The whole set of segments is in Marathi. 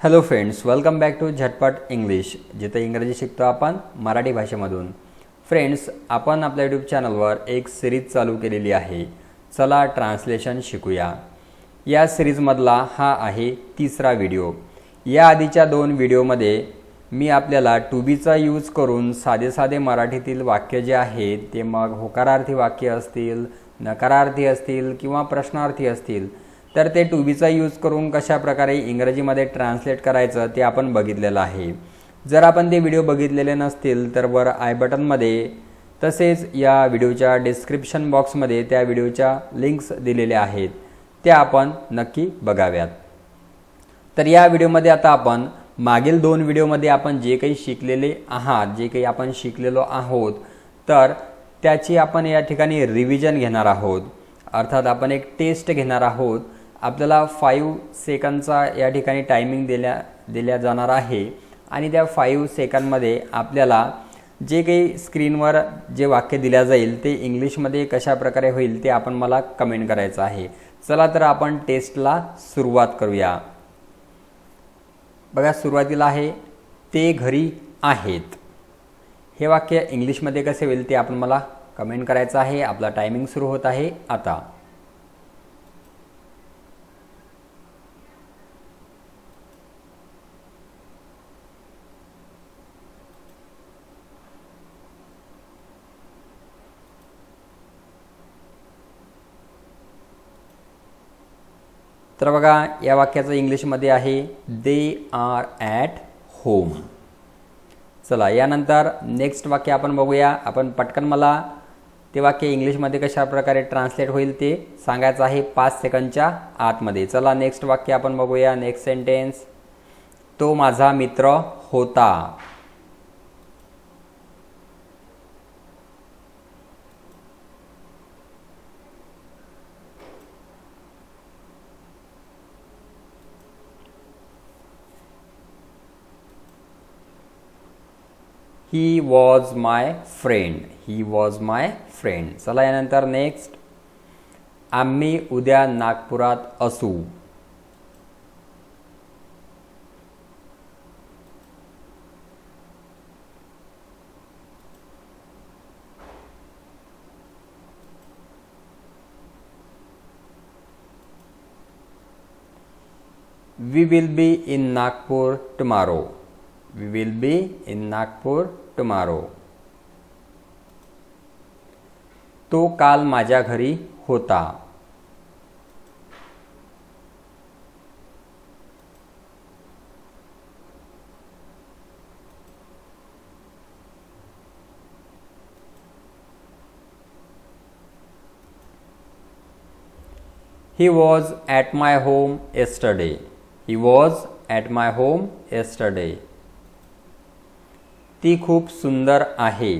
Hello friends welcome back to झटपट इंग्लिश जिथे इंग्रजी शिकतो आपण मराठी भाषेमधून. फ्रेंड्स आपण आपल्या यूट्यूब चॅनलवर एक सिरीज चालू केलेली आहे. चला ट्रान्सलेशन शिकूया. या सिरीजमधला हा आहे तिसरा व्हिडिओ या आधीच्या दोन व्हिडिओमध्ये मी आपल्याला टू बीचा यूज करून साधे साधे मराठीतील वाक्य जे आहेत ते मग होकारार्थी वाक्य असतील नकारार्थी असतील किंवा प्रश्नार्थी असतील तर ते टू बीचा यूज करून कशा प्रकारे इंग्रजीमध्ये ट्रान्सलेट करायचं ते आपण बघितलेलं आहे. जर आपण ते व्हिडिओ बघितलेले नसतील तर वर आय बटनमध्ये तसेच या व्हिडिओच्या डिस्क्रिप्शन बॉक्समध्ये त्या व्हिडिओच्या लिंक्स दिलेल्या आहेत. त्या आपण नक्की बघाव्यात. तर या व्हिडिओमध्ये आता आपण मागील दोन व्हिडिओमध्ये आपण जे काही शिकलेले आहात जे काही आपण शिकलेलो आहोत तर त्याची आपण या ठिकाणी रिव्हिजन घेणार आहोत. अर्थात आपण एक टेस्ट घेणार आहोत. आपल्याला फाईव्ह सेकंदचा या ठिकाणी टायमिंग दिल्या दिल्या जाणार आहे. आणि त्या फाईव्ह सेकंदमध्ये आपल्याला जे काही स्क्रीनवर जे वाक्य दिल्या जाईल ते इंग्लिशमध्ये कशा प्रकारे होईल ते आपण मला कमेंट करायचं आहे. चला तर आपण टेस्टला सुरुवात करूया. बघा सुरुवातीला आहे ते घरी आहेत. हे वाक्य इंग्लिशमध्ये कसे होईल ते आपण मला कमेंट करायचं आहे. आपला टायमिंग सुरू होत आहे आता. तर बघा या वाक्याचं इंग्लिशमध्ये आहे दे आर ॲट होम चला यानंतर नेक्स्ट वाक्य आपण बघूया. आपण पटकन मला ते वाक्य इंग्लिशमध्ये कशा प्रकारे ट्रान्सलेट होईल ते सांगायचं आहे पाच सेकंदच्या आतमध्ये. चला नेक्स्ट वाक्य आपण बघूया. नेक्स्ट सेंटेन्स तो माझा मित्र होता. He was my friend he was my friend चला यानंतर नेक्स्ट आम्ही उद्या नागपुरात असू We will be in Nagpur tomorrow. We will be in Nagpur tomorrow. तो काल माझ्या घरी होता He was at my home yesterday. He was at my home yesterday. ती खूप सुंदर आहे.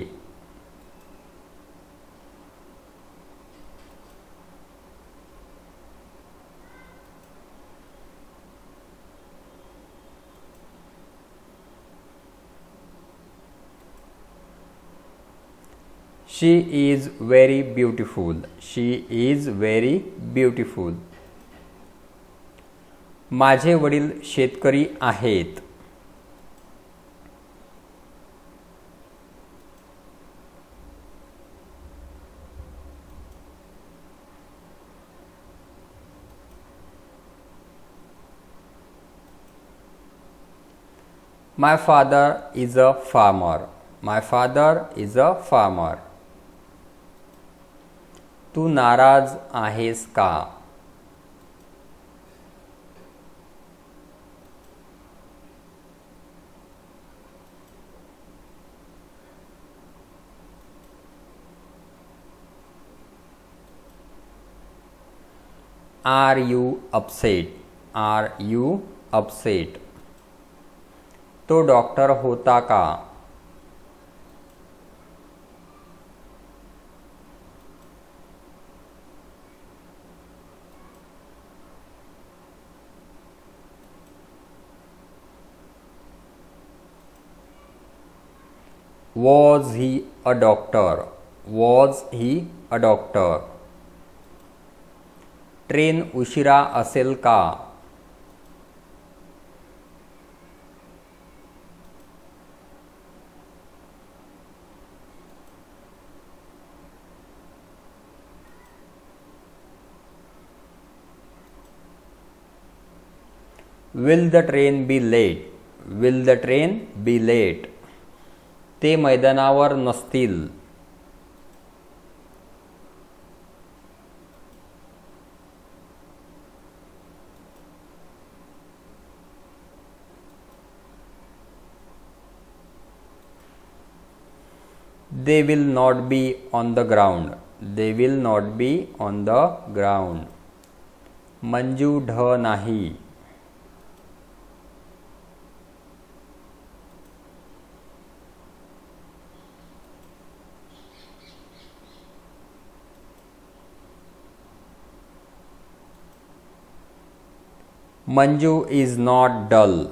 She is very beautiful she is very beautiful माझे वडील शेतकरी आहेत. My father is a farmer. My father is a farmer. तू नाराज आहेस का are you upset are you upset तो डॉक्टर होता का? Was he a doctor was he a doctor train उशिरा असेल का? will the train be late will the train be late ते मैदानावर नसतील they will not be on the ground they will not be on the ground Manju ढ नाही मंजू इज नॉट डल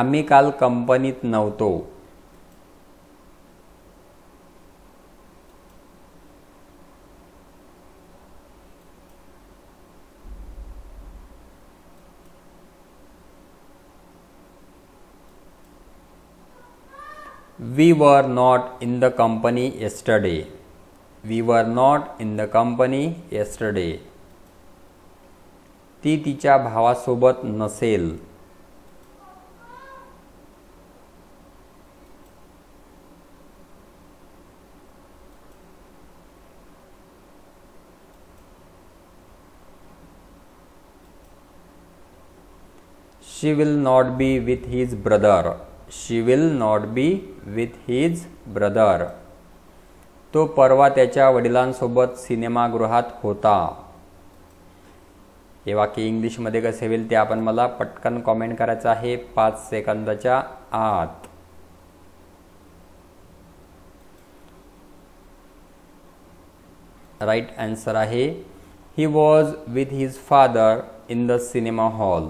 आम्ही काल कंपनीत नव्हतो We were not in the company yesterday. We were not in the company yesterday. ती तिच्या भावासोबत नसेल. She will not be with his brother she will not be with his brother तो परवा त्याच्या वडिलांसोबत सिनेमागृहात होता. हे वाक्य इंग्लिशमध्ये कसे होईल ते आपण मला पटकन कॉमेंट करायचं आहे. पाच सेकंदाच्या आत. राईट आन्सर आहे. He was with his father in the cinema hall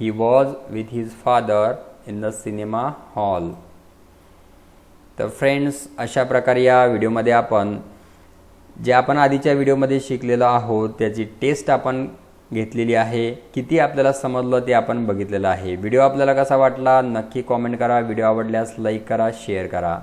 he was with his father in the cinema hall तर फ्रेंड्स अशा प्रकारे या व्हिडिओमध्ये आपण जे आपण आधीच्या व्हिडिओमध्ये शिकलेलो आहोत त्याची टेस्ट आपण घेतलेली आहे. किती आपल्याला समजलं ते आपण बघितलेलं आहे. व्हिडिओ आपल्याला कसा वाटला नक्की कॉमेंट करा. व्हिडिओ आवडल्यास लाईक करा शेअर करा.